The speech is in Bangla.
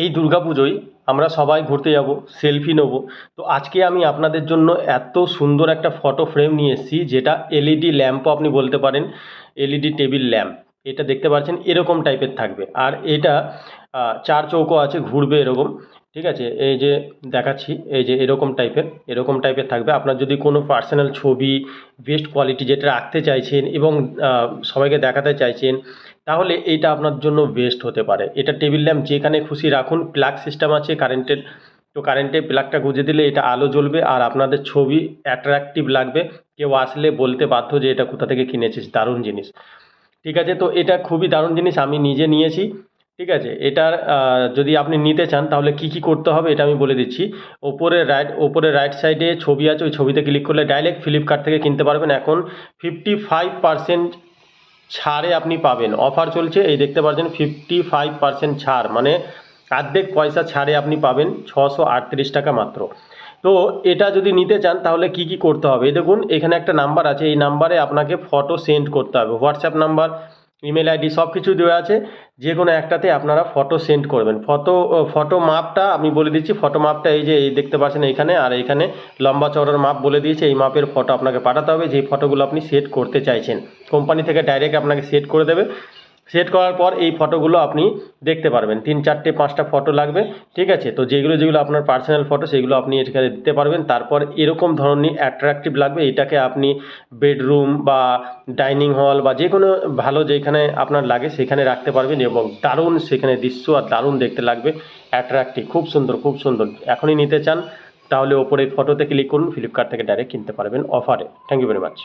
এই দুর্গাপুজোয় আমরা সবাই ঘুরতে যাব সেলফি নেব। তো আজকে আমি আপনাদের জন্য এত সুন্দর একটা ফটো ফ্রেম নিয়ে এসেছি, যেটা এলইডি ল্যাম্পও আপনি বলতে পারেন এলইডি টেবিল ল্যাম্প এটা দেখতে পাচ্ছেন, এরকম টাইপের থাকবে। আর এটা চার চৌকো আছে, ঘুরবে এরকম। ঠিক আছে? এই যে দেখাচ্ছি, এই যে এরকম টাইপের এরকম টাইপের থাকবে। আপনার যদি কোনো পার্সোনাল ছবি বেস্ট কোয়ালিটি যেটা রাখতে চাইছেন এবং সবাইকে দেখাতে চাইছেন তাহলে এইটা আপনার জন্য বেস্ট হতে পারে। এটা টেবিল ল্যাম্প যেখানে খুশি রাখুন প্লাগ সিস্টেম আছে কারেন্টের তো কারেন্টে প্লাগটা গুঁজে দিলে এটা আলো জ্বলবে আর আপনাদের ছবি অ্যাট্রাকটিভ লাগবে। কেউ আসলে বলতে বাধ্য যে এটা কোথা থেকে কিনেছিস, দারুণ জিনিস। ঠিক আছে, তো এটা খুবই দারুণ জিনিস, আমি নিজে নিয়েছি। ঠিক আছে, এটার যদি আপনি নিতে চান, তাহলে কি কি করতে হবে এটা আমি বলে দিচ্ছি। ওপরে রাইট ওপরে রাইট সাইডে ছবি আছে, ওই ছবিতে ক্লিক করলে ডাইরেক্ট ফ্লিপকার্ট থেকে কিনতে পারবেন। এখন ফিফটি ফাইভ পার্সেন্ট ছাড়ে আপনি পাবেন। অফার চলছে, এই দেখতে পাচ্ছেন ফিফটি ফাইভ পার্সেন্ট ছাড় মানে অর্ধেক পয়সা ছাড়ে আপনি পাবেন ছশো আটত্রিশ টাকা মাত্র। তো এটা যদি নিতে চান, তাহলে কি কি করতে হবে? দেখুন, এখানে একটা নাম্বার আছে, এই নাম্বারে আপনাকে ফটো সেন্ড করতে হবে। হোয়াটসঅ্যাপ নাম্বার ইমেল আইডি সব কিছু দেওয়া আছে যে কোনো একটাতে আপনারা ফটো সেন্ড করবেন। ফটো ফটো মাপটা আমি বলে দিচ্ছি ফটো মাপটা এই যে, এই দেখতে পাচ্ছেন এইখানে, আর এইখানে লম্বা চওড়ার মাপ বলে দিয়েছে, এই মাপের ফটো আপনাকে পাঠাতে হবে যে ফটোগুলো আপনি সেট করতে চাইছেন। কোম্পানি থেকে ডাইরেক্ট আপনাকে সেট করে দেবে। সেট করার পর এই ফটোগুলো আপনি দেখতে পারবেন। তিন, চারটে, পাঁচটা ফটো লাগবে, ঠিক আছে? তো যেগুলো যেগুলো আপনার পার্সোনাল ফটো সেগুলো আপনি এখানে দিতে পারবেন। তারপর এরকম ধরনের অ্যাট্রাকটিভ লাগবে, এটাকে আপনি বেডরুম বা ডাইনিং হল বা যে কোনো ভালো যেখানে আপনার লাগে, সেখানে রাখতে পারবেন এবং দারুণ সেখানে দৃশ্য আর দারুণ দেখতে লাগবে। অ্যাট্রাকটিভ খুব সুন্দর খুব সুন্দর। এখনই নিতে চান, তাহলে ওপরে ফটোতে ক্লিক করুন ফ্লিপকার্ট থেকে ডাইরেক্ট কিনতে পারবেন অফারে থ্যাংক ইউ ভেরি মাচ